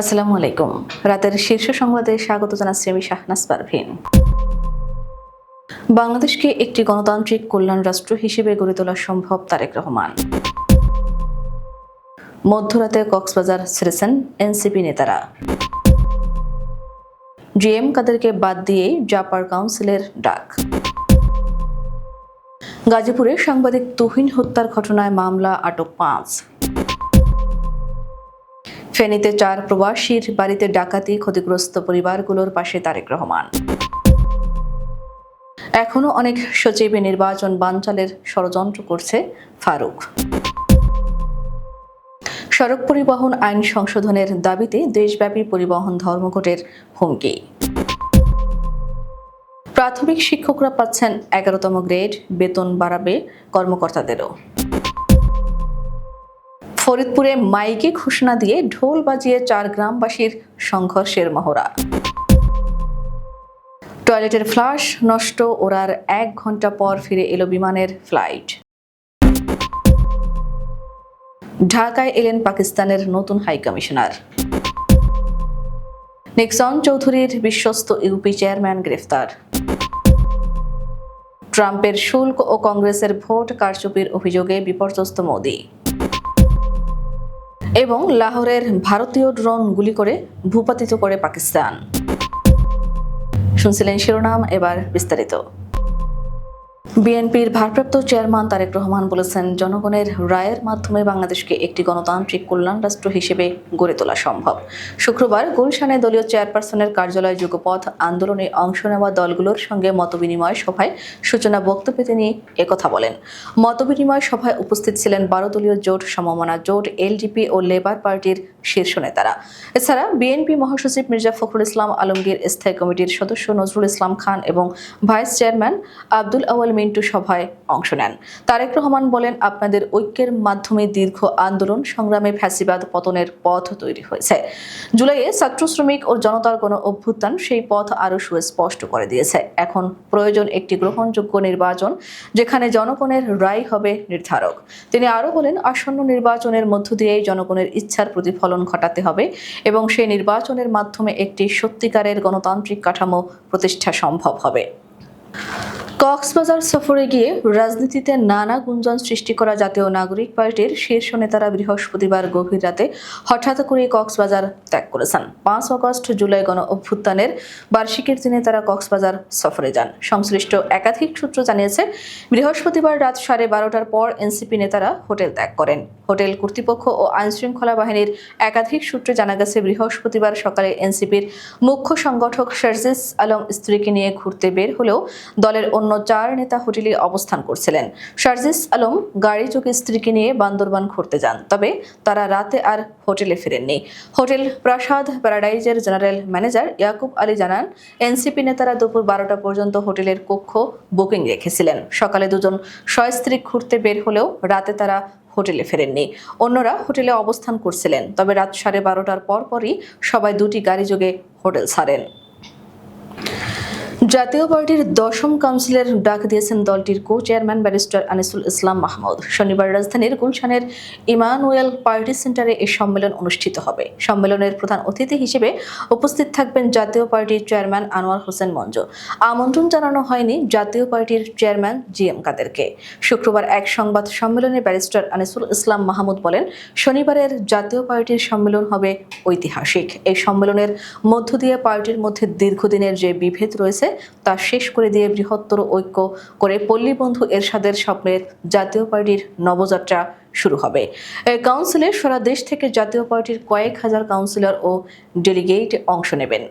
আসসালামু আলাইকুম। রাতের শীর্ষ সংবাদে স্বাগত জানাচ্ছি আমি শাহনাজ পারভিন। বাংলাদেশকে একটি গণতান্ত্রিক কল্যাণ রাষ্ট্র হিসেবে গড়ে তোলা সম্ভব তারেক রহমান। মধ্যরাতে কক্সবাজার ছেড়েছেন এনসিপি নেতারা। জিএম কাদেরকে বাদ দিয়ে জাপার কাউন্সিলের ডাক। গাজীপুরে সাংবাদিক তুহিন হত্যার ঘটনায় মামলা আটক পাঁচ। ফেনীতে চার প্রবাসীর বাড়িতে ডাকাতি, ক্ষতিগ্রস্ত পরিবারগুলোর পাশে তারেক রহমান। এখনও অনেক সচিব নির্বাচন বানচালের ষড়যন্ত্র করছে ফারুক। সড়ক পরিবহন আইন সংশোধনের দাবিতে দেশব্যাপী পরিবহন ধর্মঘটের হুমকি। প্রাথমিক শিক্ষকরা পাচ্ছেন এগারোতম গ্রেড বেতন বাড়াবে কর্মকর্তাদেরও। ফরিদপুরে মাইকে ঘোষণা দিয়ে ঢোল বাজিয়ে চার গ্রামবাসীর সংঘর্ষের মহড়া। টয়লেটের ফ্লাশ, নষ্ট ওরার এক ঘণ্টা পর ফিরে এলো বিমানের ফ্লাইট। ঢাকায় এলেন পাকিস্তানের নতুন হাই কমিশনার। নিক্সন চৌধুরীর বিশ্বস্ত ইউপি চেয়ারম্যান গ্রেফতার। ট্রাম্পের শুল্ক ও কংগ্রেসের ভোট কারচুপির অভিযোগে বিপর্যস্ত মোদী। এবং লাহোরের ভারতীয় ড্রোন গুলি করে ভূপাতিত করে পাকিস্তান। শুনছিলেন শিরোনাম এবার বিস্তারিত। বিএনপির ভারপ্রাপ্ত চেয়ারম্যান তারেক রহমান বলেছেন, জনগণের রায়ের মাধ্যমে বাংলাদেশকে একটি গণতান্ত্রিক কল্যাণ রাষ্ট্র হিসেবে গড়ে তোলা সম্ভব। শুক্রবার গুলশানে দলীয় চেয়ারপারসনের কার্যালয় যুগপথ আন্দোলনে অংশ নেওয়া দলগুলোর সঙ্গে মতবিনিময় সভায় সূচনা বক্তব্যে তিনি একথা বলেন। মতবিনিময় সভায় উপস্থিত ছিলেন বারো দলীয় জোট সমমনা জোট, এলডিপি ও লেবার পার্টির শীর্ষ নেতারা। এছাড়া বিএনপি মহাসচিব মির্জা ফখরুল ইসলাম, আলমগীর স্থায়ী কমিটির সদস্য নজরুল ইসলাম খান এবং ভাইস চেয়ারম্যান আব্দুল আওয়াল মিন্টু সভায় অংশ নেন। তারেক রহমান বলেন, আপনাদের ঐক্যের মাধ্যমে দীর্ঘ আন্দোলন সংগ্রামে ফ্যাসিবাদ পতনের পথ তৈরি হয়েছে। জুলাইয়ে ছাত্র শ্রমিক ও জনতার গণ অভ্যুত্থান সেই পথ আরও সুস্পষ্ট করে দিয়েছে। এখন প্রয়োজন একটি গ্রহণযোগ্য নির্বাচন, যেখানে জনগণের রায় হবে নির্ধারক। তিনি আরও বলেন, আসন্ন নির্বাচনের মধ্য দিয়েই জনগণের ইচ্ছার প্রতিফলন ঘটাতে হবে এবং সেই নির্বাচনের মাধ্যমে একটি সত্যিকারের গণতান্ত্রিক কাঠামো প্রতিষ্ঠা সম্ভব হবে। কক্সবাজার সফরে গিয়ে রাজনীতিতে নানা গুঞ্জন সৃষ্টি করা জাতীয় নাগরিক পার্টির শীর্ষ নেতারা বৃহস্পতিবার গভীর রাতে হঠাৎ করে কক্সবাজার ত্যাগ করেছেন। পাঁচ আগস্ট জুলাই গণ অভ্যুত্থানের বার্ষিকীর দিনে তারা কক্সবাজার সফরে যান। সংশ্লিষ্ট একাধিক সূত্র জানিয়েছে, বৃহস্পতিবার রাত সাড়ে বারোটার পর এনসিপি নেতারা হোটেল ত্যাগ করেন। হোটেল কর্তৃপক্ষ ও আইনশৃঙ্খলা বাহিনীর একাধিক সূত্রে জানা গেছে, বৃহস্পতিবার সকালে এনসিপির মুখ্য সংগঠক শারজিস আলম স্ত্রীকে নিয়ে ঘুরতে বের হলেও দলের অন্য চার নেতা হোটেলে অবস্থান করছিলেন। শারজিস আলম গাড়ি চোখে স্ত্রীকে নিয়ে বান্দরবান ঘুরতে যান, তবে তারা রাতে আর হোটেলে ফেরেননি। হোটেল প্রাসাদ প্যারাডাইজের জেনারেল ম্যানেজার ইয়াকুব আলী জানান, এনসিপি নেতারা দুপুর বারোটা পর্যন্ত হোটেলের কক্ষ বুকিং রেখেছিলেন। সকালে দুজন সস্ত্রী ঘুরতে বের হলেও রাতে তারা হোটেলে ফেরেননি। অন্যরা হোটেলে অবস্থান করছিলেন, তবে রাত সাড়ে বারোটার পরপরই সবাই দুটি গাড়ি যোগে হোটেল ছাড়েন। জাতীয় পার্টির দশম কাউন্সিলের ডাক দিয়েছেন দলটির co chairman barrister Anisul Islam Mahmud. শনিবার রাজধানীর গুলশানের ইমানুয়েল পার্টি সেন্টারে এই সম্মেলন অনুষ্ঠিত হবে। সম্মেলনের প্রধান অতিথি হিসেবে উপস্থিত থাকবেন জাতীয় পার্টির চেয়ারম্যান আনোয়ার হোসেন মঞ্জু। আমন্ত্রণ জানানো হয়নি জাতীয় পার্টির চেয়ারম্যান জি এম কাদেরকে। শুক্রবার এক সংবাদ সম্মেলনে ব্যারিস্টার আনিসুল ইসলাম মাহমুদ বলেন, শনিবারের জাতীয় পার্টির সম্মেলন হবে ঐতিহাসিক। এই সম্মেলনের মধ্য দিয়ে পার্টির মধ্যে দীর্ঘদিনের যে বিভেদ রয়েছে তা শেষ করে দিয়ে বৃহত্তর ঐক্য করে পল্লীবন্ধু এরশাদের স্বপ্নের জাতীয় পার্টির নবযাত্রা শুরু হবে। কাউন্সিলে সারা দেশ থেকে জাতীয় পার্টির কয়েক হাজার কাউন্সিলর ও ডেলিগেট অংশ নেবেন।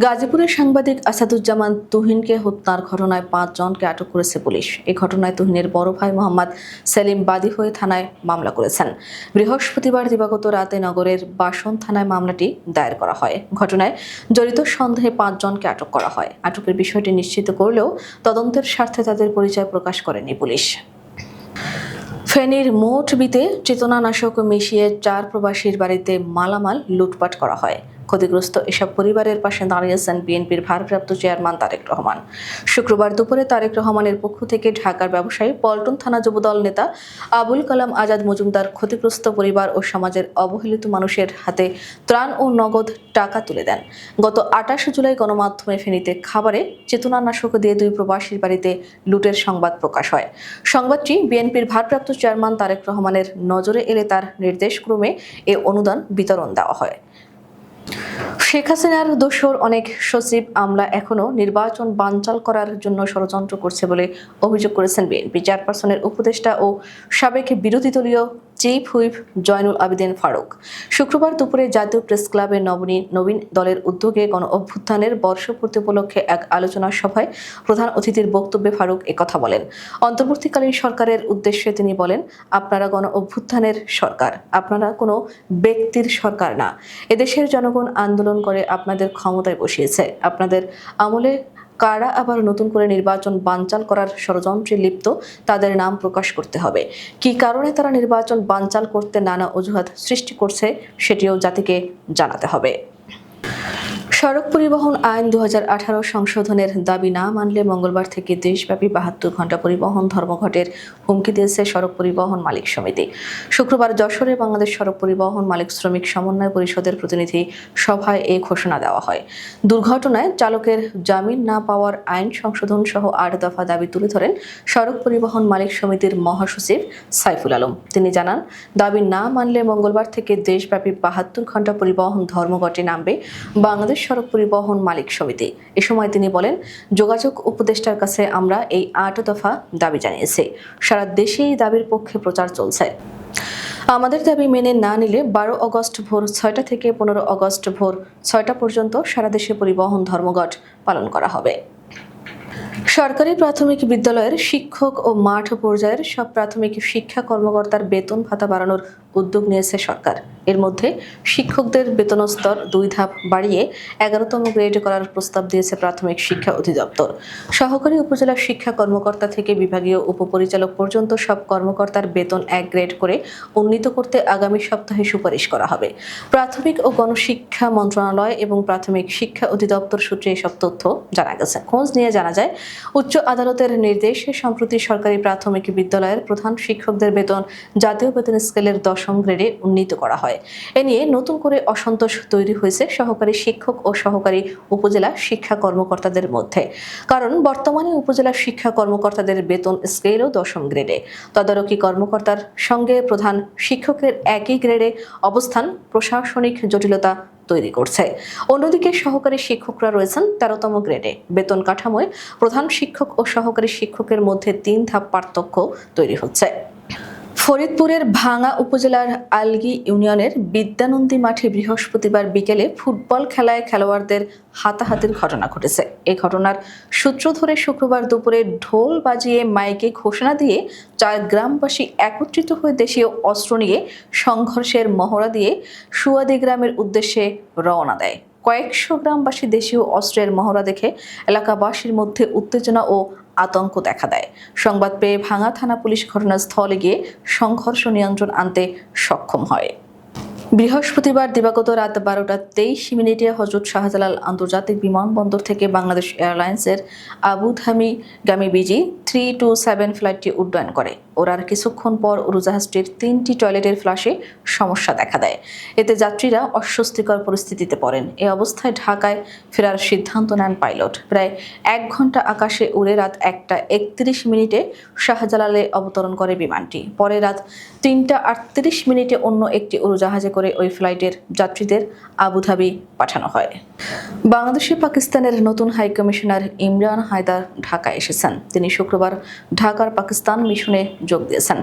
গাজীপুরের সাংবাদিক আসাদুজ্জামান তুহিনকে হত্যার ঘটনায় পাঁচ জনকে আটক করেছে পুলিশ। এই ঘটনায় তুহিনের বড় ভাই মোহাম্মদ সেলিম বাদী হয়ে থানায় মামলা করেছেন। বৃহস্পতিবার দিবাগত রাতে নগরের বাসন থানায় মামলাটি দায়ের করা হয়। ঘটনায় জড়িত সন্দেহে পাঁচ জনকে আটক করা হয়। আটকের বিষয়টি নিশ্চিত করলেও তদন্তের স্বার্থে তাদের পরিচয় প্রকাশ করেনি পুলিশ। ফেনীর মোট বিতে চেতনানাশক মিশিয়ে চার প্রবাসীর বাড়িতে মালামাল লুটপাট করা হয়। ক্ষতিগ্রস্ত এসব পরিবারের পাশে দাঁড়িয়েছেন বিএনপির ভারপ্রাপ্ত চেয়ারম্যান তারেক রহমান। শুক্রবার দুপুরে তারেক রহমানের পক্ষ থেকে ঢাকার ব্যবসায়ী পল্টন থানা যুবদল নেতা আবুল কালাম আজাদ মজুমদার ক্ষতিগ্রস্ত পরিবার ও সমাজের অবহেলিত মানুষের হাতে ত্রাণ ও নগদ টাকা তুলে দেন। গত আটাশে জুলাই গণমাধ্যমে ফেনীতে খাবারে চেতনানাশক দিয়ে দুই প্রবাসীর বাড়িতে লুটের সংবাদ প্রকাশ হয়। সংবাদটি বিএনপির ভারপ্রাপ্ত চেয়ারম্যান তারেক রহমানের নজরে এলে তার নির্দেশক্রমে এ অনুদান বিতরণ দেওয়া হয়। শেখ হাসিনার দোষর অনেক সচিব আমরা এখনও নির্বাচন বানচাল করার জন্য ষড়যন্ত্র করছে বলে অভিযোগ করেছেন বিএনপি। চেয়ারপারসনের উপদেষ্টা ও সাবেক বিরোধী দলীয় চিফ হুইপ জয়নুল আবেদিন ফারুক। শুক্রবার দুপুরে জাতীয় প্রেস ক্লাবে নবনী, নবীন দলের উদ্যোগে গণ অভ্যুত্থানের বর্ষপূর্তি উপলক্ষে এক আলোচনা সভায় প্রধান অতিথির বক্তব্যে ফারুক একথা বলেন। অন্তর্বর্তীকালীন সরকারের উদ্দেশ্যে তিনি বলেন, আপনারা গণ অভ্যুত্থানের সরকার, আপনারা কোনো ব্যক্তির সরকার না। এদেশের জনগণ আন্দোলন করে আপনাদের ক্ষমতায় বসিয়েছে। আপনাদের আমলে কারা আবার নতুন করে নির্বাচন বানচাল করার ষড়যন্ত্রে লিপ্ত, তাদের নাম প্রকাশ করতে হবে। কি কারণে তারা নির্বাচন বানচাল করতে নানা অজুহাত সৃষ্টি করছে, সেটিও জাতিকে জানাতে হবে। সড়ক পরিবহন আইন দু হাজার আঠারো সংশোধনের দাবি না মানলে মঙ্গলবার থেকে দেশব্যাপী বাহাত্তর ঘণ্টা পরিবহন ধর্মঘটের হুমকি দিয়েছে সড়ক পরিবহন মালিক সমিতি। শুক্রবার যশোরে বাংলাদেশ সড়ক পরিবহন মালিক শ্রমিক সমন্বয় পরিষদের প্রতিনিধি সভায় এই ঘোষণা দেওয়া হয়। দুর্ঘটনায় চালকের জামিন না পাওয়ার আইন সংশোধন সহ আট দফা দাবি তুলে ধরেন সড়ক পরিবহন মালিক সমিতির মহাসচিব সাইফুল আলম। তিনি জানান, দাবি না মানলে মঙ্গলবার থেকে দেশব্যাপী বাহাত্তর ঘণ্টা পরিবহন ধর্মঘটে নামবে বাংলাদেশ সড়ক পরিবহন মালিক সমিতি। এ সময় তিনি বলেন, যোগাযোগ উপদেষ্টার কাছে আমরা এই আট দফা দাবি জানিয়েছি। সারা দেশে এই দাবির পক্ষে প্রচার চলছে। আমাদের দাবি মেনে না নিলে বারো অগস্ট ভোর ছয়টা থেকে পনেরো অগস্ট ভোর ছয়টা পর্যন্ত সারা দেশে পরিবহন ধর্মঘট পালন করা হবে। সরকারি প্রাথমিক বিদ্যালয়ের শিক্ষক ও মাঠ পর্যায়ের সব প্রাথমিক শিক্ষা কর্মকর্তার বেতন ভাতা বাড়ানোর উদ্যোগ নিয়েছে সরকার। এর মধ্যে শিক্ষকদের বেতন স্তর দুই ধাপ বাড়িয়ে এগারোতম গ্রেড করার প্রস্তাব দিয়েছে প্রাথমিক শিক্ষা অধিদপ্তর। সহকারী উপজেলা শিক্ষা কর্মকর্তা থেকে বিভাগীয় উপপরিচালক পর্যন্ত সব কর্মকর্তার বেতন এক গ্রেড করে উন্নীত করতে আগামী সপ্তাহে সুপারিশ করা হবে। প্রাথমিক ও গণশিক্ষা মন্ত্রণালয় এবং প্রাথমিক শিক্ষা অধিদপ্তর সূত্রে এসব তথ্য জানা গেছে। খোঁজ নিয়ে জানা যায়, উচ্চ আদালতের নির্দেশে সম্প্রতি সরকারি প্রাথমিক বিদ্যালয়ের প্রধান শিক্ষকদের বেতন জাতীয় বেতন স্কেলের দশম গ্রেডে উন্নীত করা হয়। এ নিয়ে নতুন করে অসন্তোষ তৈরি হয়েছে সহকারী শিক্ষক ও সহকারী উপজেলা শিক্ষা কর্মকর্তাদের মধ্যে। কারণ বর্তমানে উপজেলা শিক্ষা কর্মকর্তাদের বেতন স্কেলও দশম গ্রেডে তদারকি কর্মকর্তার সঙ্গে প্রধান শিক্ষকের একই গ্রেডে অবস্থান প্রশাসনিক জটিলতা তৈরি করছে। অন্যদিকে সহকারী শিক্ষকরা রয়েছেন তেরোতম গ্রেডে বেতন কাঠামোয় প্রধান শিক্ষক ও সহকারী শিক্ষকের মধ্যে তিন ধাপ পার্থক্য তৈরি হচ্ছে। ফরিদপুরের ভাঙা উপজেলার আলগি ইউনিয়নের বিদ্যানন্দী মাঠে বৃহস্পতিবার বিকেলে ফুটবল খেলায় খেলোয়াড়দের হাতাহাতির ঘটনা ঘটেছে। এই ঘটনার সূত্র ধরে শুক্রবার দুপুরে ঢোল বাজিয়ে মাইকে ঘোষণা দিয়ে চার গ্রামবাসী একত্রিত হয়ে দেশীয় অস্ত্র নিয়ে সংঘর্ষের মহড়া দিয়ে সুয়াদি গ্রামের উদ্দেশ্যে রওনা দেয়। কয়েকশো গ্রামবাসী দেশীয় অস্ত্রের মহড়া দেখে এলাকাবাসীর মধ্যে উত্তেজনা ও আতঙ্ক দেখা দেয়। সংবাদ পেয়ে ভাঙা থানা পুলিশ ঘটনাস্থলে গিয়ে সংঘর্ষ নিয়ন্ত্রণ আনতে সক্ষম হয়। বৃহস্পতিবার দিবাগত রাত বারোটা তেইশ মিনিটে হজরত শাহজালাল আন্তর্জাতিক বিমানবন্দর থেকে বাংলাদেশ এয়ারলাইন্সের আবুধামি গামী বিজি থ্রি টু সেভেন ফ্লাইটটি উড্ডয়ন করে। ওরার কিছুক্ষণ পর উড়োজাহাজটির তিনটি টয়লেটের ফ্লাশে সমস্যা দেখা দেয়। এতে যাত্রীরা অস্বস্তিকর পরিস্থিতিতে পড়েন। এ অবস্থায় ঢাকায় ফেরার সিদ্ধান্ত নেন পাইলট। প্রায় এক ঘণ্টা আকাশে উড়ে রাত একটা একত্রিশ মিনিটে শাহজালালে অবতরণ করে বিমানটি। পরে রাত তিনটা আটত্রিশ মিনিটে অন্য একটি উড়োজাহাজে করে ওই ফ্লাইটের যাত্রীদের আবুধাবি পাঠানো হয়। বাংলাদেশে পাকিস্তানের নতুন হাইকমিশনার ইমরান হায়দার ঢাকায় এসেছেন। তিনি শুক্রবার ঢাকার পাকিস্তান মিশনে যোগ দিয়েছেন।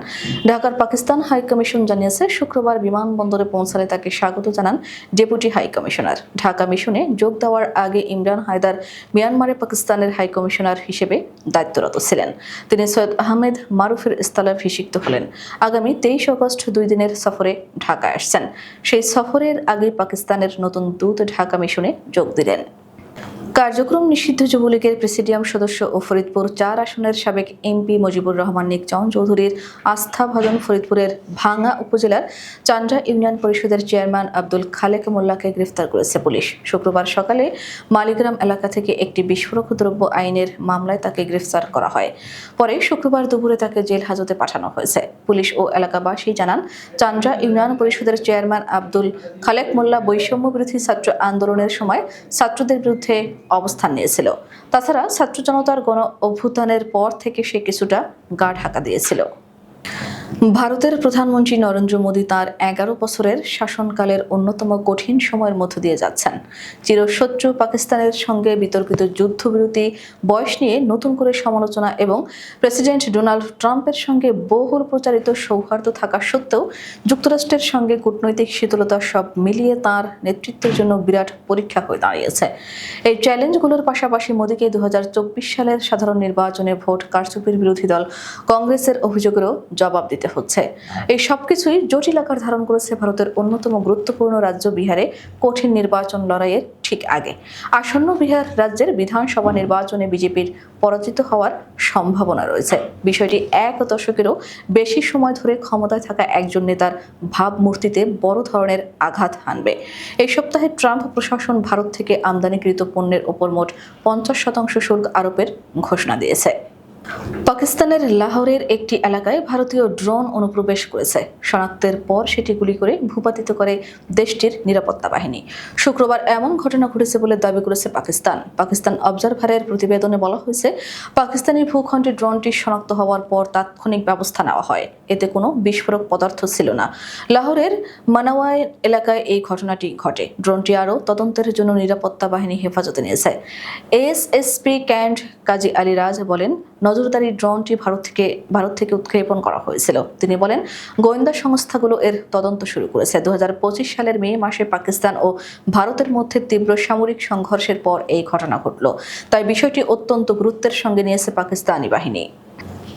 ঢাকার পাকিস্তান হাই কমিশন জানিয়েছে, শুক্রবার বিমানবন্দরে পৌঁছালে তাকে স্বাগত জানান ডেপুটি হাই কমিশনার। ঢাকা মিশনে যোগ দেওয়ার আগে ইমরান হায়দার মিয়ানমারে পাকিস্তানের হাই কমিশনার হিসেবে দায়িত্বরত ছিলেন। তিনি সৈয়দ আহমেদ মারুফের স্থলে অভিষিক্ত হলেন। আগামী তেইশ আগস্ট দুই দিনের সফরে ঢাকায় আসছেন। সেই সফরের আগে পাকিস্তানের নতুন দূত ঢাকা মিশনে যোগ দিলেন। কার্যক্রম নিষিদ্ধ যুবলীগের প্রেসিডিয়াম সদস্য ও ফরিদপুর চার আসনের সাবেক এমপি মুজিবুর রহমান নিকচন চৌধুরীর আস্থা ভজন ফরিদপুরের ভাঙ্গা উপজেলার চান্দ্রা ইউনিয়ন পরিষদের চেয়ারম্যান আব্দুল খালেক মোল্লাকে গ্রেফতার করেছে পুলিশ। শুক্রবার সকালে মালিগ্রাম এলাকা থেকে একটি বিস্ফোরক দ্রব্য আইনের মামলায় তাকে গ্রেফতার করা হয়। পরে শুক্রবার দুপুরে তাকে জেল হাজতে পাঠানো হয়েছে। পুলিশ ও এলাকাবাসী জানান, চান্দ্রা ইউনিয়ন পরিষদের চেয়ারম্যান আব্দুল খালেক মোল্লা বৈষম্য বিরোধী ছাত্র আন্দোলনের সময় ছাত্রদের বিরুদ্ধে অবস্থান নিয়েছিল। তাছাড়া ছাত্র জনতার গণ অভ্যুত্থানের পর থেকে সে কিছুটা গা ঢাকা দিয়েছিল। ভারতের প্রধানমন্ত্রী নরেন্দ্র মোদী তার এগারো বছরের শাসনকালের অন্যতম কঠিন সময়ের মধ্য দিয়ে যাচ্ছেন। চিরশত্রু পাকিস্তানের সঙ্গে বিতর্কিত যুদ্ধবিরতি, বয়স নিয়ে নতুন করে সমালোচনা এবং প্রেসিডেন্ট ডোনাল্ড ট্রাম্পের সঙ্গে বহুল প্রচারিত সৌহার্দ্য থাকা সত্ত্বেও যুক্তরাষ্ট্রের সঙ্গে কূটনৈতিক শীতলতা সব মিলিয়ে তার নেতৃত্বের জন্য বিরাট পরীক্ষা হয়ে দাঁড়িয়েছে। এই চ্যালেঞ্জগুলোর পাশাপাশি মোদীকে দু হাজার চব্বিশ সালের সাধারণ নির্বাচনে ভোট কারচুপির বিরোধী দল কংগ্রেসের অভিযোগেরও জবাব দিতে হচ্ছে। এই সবকিছুই জটিল আকার ধারণ করেছে ভারতের অন্যতম গুরুত্বপূর্ণ রাজ্য বিহারে কঠিন নির্বাচন লড়াইয়ের ঠিক আগে। আসন্ন বিহার রাজ্যের বিধানসভা নির্বাচনে বিজেপির পরাজিত হওয়ার সম্ভাবনা রয়েছে। বিষয়টি এক দশকেরও বেশি সময় ধরে ক্ষমতায় থাকা একজন নেতার ভাবমূর্তিতে বড় ধরনের আঘাত হানবে। এই সপ্তাহে ট্রাম্প প্রশাসন ভারত থেকে আমদানিকৃত পণ্যের ওপর মোট পঞ্চাশ শতাংশ শুল্ক আরোপের ঘোষণা দিয়েছে। পাকিস্তানের লাহোরের একটি এলাকায় ভারতীয় ড্রোন অনুপ্রবেশ করেছে। শনাক্তের পর সেটি গুলি করে ভূপাতিত করে দেশটির নিরাপত্তা বাহিনী। শুক্রবার এমন ঘটনা ঘটেছে বলে দাবি করেছে পাকিস্তান। পাকিস্তান অবজারভারের প্রতিবেদনে বলা হয়েছে, পাকিস্তানি ভূখণ্ডে ড্রোনটি শনাক্ত হওয়ার পর তাৎক্ষণিক ব্যবস্থা নেওয়া হয়। এতে কোনো বিস্ফোরক পদার্থ ছিল না। লাহোরের মানাওয়াই এলাকায় এই ঘটনাটি ঘটে। ড্রোনটি আরও তদন্তের জন্য নিরাপত্তা বাহিনী হেফাজতে নিয়েছে। এসএসপি ক্যান্ট কাজী আলী রাজ বলেন নজরদারি ড্রোনটি ভারত থেকে ভারত থেকে উৎক্ষেপণ করা হয়েছিল। তিনি বলেন, গোয়েন্দা সংস্থাগুলো এর তদন্ত শুরু করেছে। দু হাজার পঁচিশ সালের মে মাসে পাকিস্তান ও ভারতের মধ্যে তীব্র সামরিক সংঘর্ষের পর এই ঘটনা ঘটল। তাই বিষয়টি অত্যন্ত গুরুত্বের সঙ্গে নিয়েছে পাকিস্তানি বাহিনী।